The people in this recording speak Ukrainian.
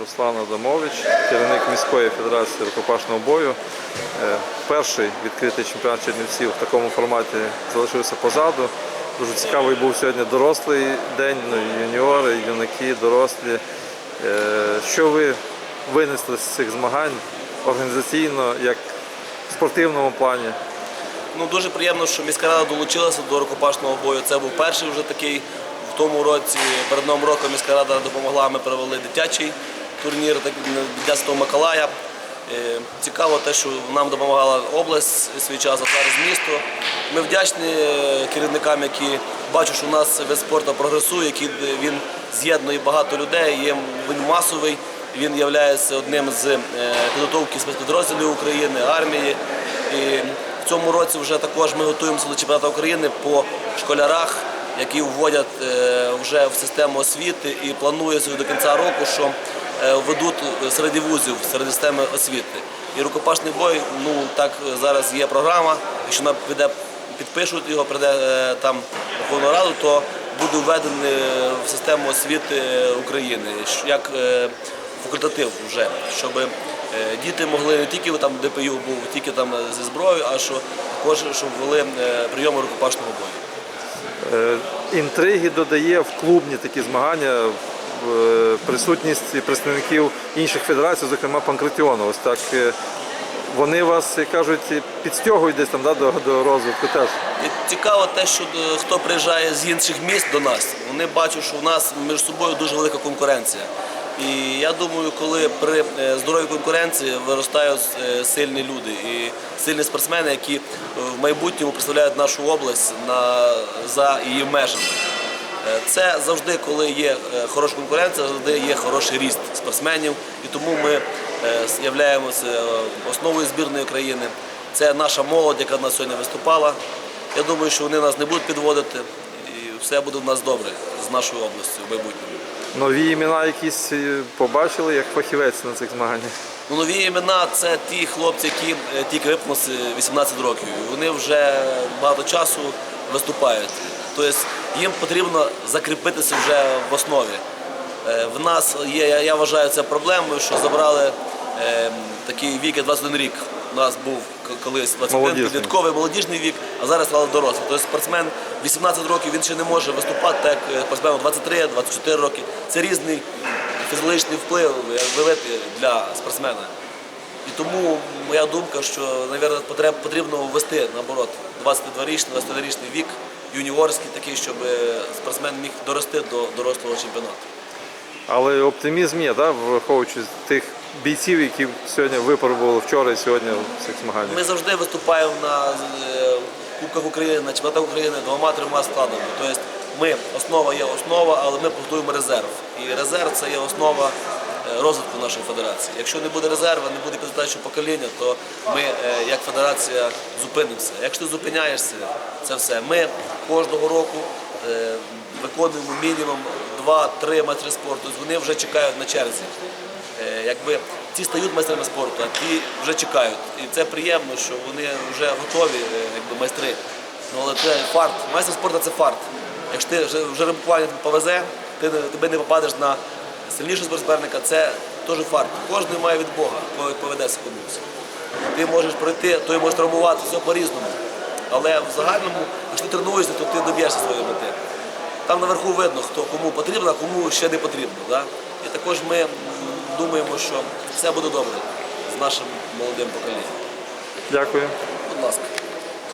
Руслан Адамович, керівник міської федерації рукопашного бою. Е, Перший відкритий чемпіонат Чернівців в такому форматі залишився позаду. Дуже цікавий був сьогодні дорослий день, ну, юніори, юнаки, дорослі. Е, Що ви винесли з цих змагань організаційно, як в спортивному плані? Ну дуже приємно, що міська рада долучилася до рукопашного бою. Це був перший вже такий в тому році. Перед новим роком міська рада допомогла. Ми провели дитячий турнір для Святого Миколая. Е, Цікаво те, що нам допомагала область свій час, а зараз місто. Ми вдячні е, керівникам, які бачать, що у нас вид спорту прогресує, який е, він з'єднує багато людей, є він масовий. Він є одним з підготовки спецпідрозділів України, армії. І в цьому році вже також ми готуємося до чемпіонату України по школярах, які вводять вже в систему освіти і планується до кінця року, що ведуть серед вузів, серед системи освіти. І рукопашний бой, ну так е, зараз є програма. Якщо вона піде, підпишуть його, прийде е, там Верховну Раду, то буде введений в систему освіти України як е, факультатив вже, щоб е, діти могли не тільки там ДПЮ був, тільки там зі зброєю, а що також щоб ввели е, прийоми рукопашного бою. Е, Інтриги додає в клубні такі змагання е, присутність представників інших федерацій, зокрема Панкратіону. Ось так е, вони вас, як кажуть, підстягують десь там да, до, до розвитку теж. Цікаво те, що е, хто приїжджає з інших міст до нас, вони бачать, що в нас між собою дуже велика конкуренція. І я думаю, коли при е, здоровій конкуренції виростають е, сильні люди і сильні спортсмени, які е, в майбутньому представляють нашу область на, за її межами. Е, Це завжди, коли є е, хороша конкуренція, завжди є хороший ріст спортсменів, і тому ми являємося основою збірної країни. Це наша молодь, яка в нас сьогодні виступала. Я думаю, що вони нас не будуть підводити, і все буде в нас добре з нашою областю в майбутньому. Нові імена якісь е, побачили як фахівець на цих змаганнях. Ну, нові імена це ті хлопці, які е, тільки виповнилися 18 років. Вони вже багато часу виступають. Тобто їм потрібно закріпитися вже в основі. Е, В нас є, я- вважаю, це проблемою, що забрали е, такий вік, як 21 рік. У нас був колись 21 Молодіжний. підлітковий молодіжний вік, а зараз стали дорослі. Тобто спортсмен 18 років він ще не може виступати, так як спортсмен 23-24 роки. Це різний фізичний вплив великий для спортсмена. І тому моя думка, що мабуть, потрібно ввести наоборот 22-річний, 21-річний вік, юніорський такий, щоб е, спортсмен міг дорости до дорослого чемпіонату. Але оптимізм є, да, враховуючи тих бійців, які сьогодні випробували вчора і сьогодні в цих змаганнях. Ми завжди виступаємо на е, Кубках України, на чемпіонатах України двома-трьома складами. Тобто ми основа є основа, але ми побудуємо резерв. І резерв це є основа розвитку нашої федерації. Якщо не буде резерву, не буде підготовчого покоління, то ми е, як федерація зупинимося. Якщо ти зупиняєшся, це все. Ми кожного року е, виконуємо мінімум 2-3 майстри спорту. Вони вже чекають на черзі. Е, якби ті стають майстрами спорту, а ті вже чекають. І це приємно, що вони вже готові, е, якби майстри. Ну, але це фарт. Майстер спорту це фарт. Якщо ти вже, вже рибкування повезе, ти тебе не попадеш на сильнішого суперника, це теж фарт. Кожен має від Бога, кого поведеться комусь. Ти можеш пройти, той може травмувати, все по-різному. Але в загальному, якщо ти тренуєшся, то ти доб'єшся своєї мети. Там наверху видно, хто кому потрібно, а кому ще не потрібно. Да? І також ми думаємо, що все буде добре з нашим молодим поколінням. Дякую. Будь ласка.